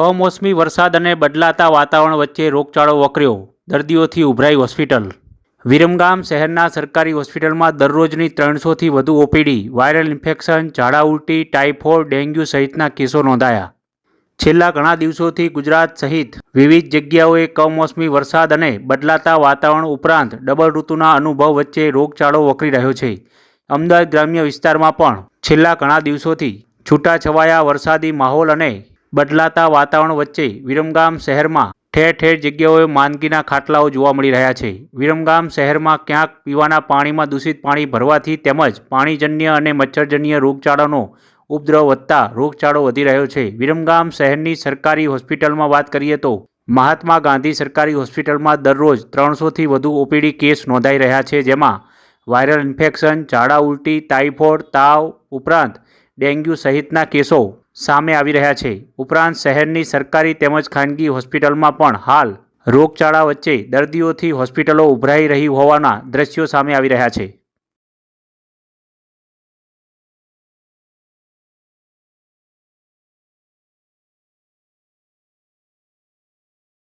કમોસમી વરસાદ અને બદલાતા વાતાવરણ વચ્ચે રોગચાળો વકર્યો. દર્દીઓથી ઉભરાઈ હોસ્પિટલ. વિરમગામ શહેરના સરકારી હોસ્પિટલમાં દરરોજની ત્રણસોથી વધુ ઓપીડી, વાયરલ ઇન્ફેક્શન, ઝાડા ઉલટી, ટાઇફોઇડ, ડેન્ગ્યુ સહિતના કેસો નોંધાયા. છેલ્લા ઘણા દિવસોથી ગુજરાત સહિત વિવિધ જગ્યાઓએ કમોસમી વરસાદ અને બદલાતા વાતાવરણ ઉપરાંત ડબલ ઋતુના અનુભવ વચ્ચે રોગચાળો વકરી રહ્યો છે. અમદાવાદ ગ્રામ્ય વિસ્તારમાં પણ છેલ્લા ઘણા દિવસોથી છૂટાછવાયા વરસાદી માહોલ અને બદલાતા વાતાવરણ વચ્ચે વિરમગામ શહેરમાં ઠેર ઠેર જગ્યાઓએ માંદગીના ખાટલાઓ જોવા મળી રહ્યા છે. વિરમગામ શહેરમાં ક્યાંક પીવાના પાણીમાં દૂષિત પાણી ભરવાથી તેમજ પાણીજન્ય અને મચ્છરજન્ય રોગચાળાનો ઉપદ્રવ વધતા રોગચાળો વધી રહ્યો છે. વિરમગામ શહેરની સરકારી હોસ્પિટલમાં વાત કરીએ તો મહાત્મા ગાંધી સરકારી હોસ્પિટલમાં દરરોજ ત્રણસોથી વધુ ઓપીડી કેસ નોંધાઈ રહ્યા છે, જેમાં વાયરલ ઇન્ફેક્શન, ઝાડા ઉલટી ટાઇફોઇડ તાવ ઉપરાંત ડેન્ગ્યુ સહિતના કેસો સામે આવી રહ્યા છે. ઉપરાંત શહેરની સરકારી તેમજ ખાનગી હોસ્પિટલમાં પણ હાલ રોગચાળા વચ્ચે દર્દીઓથી હોસ્પિટલો ઉભરાઈ રહી હોવાના દ્રશ્યો સામે આવી રહ્યા છે.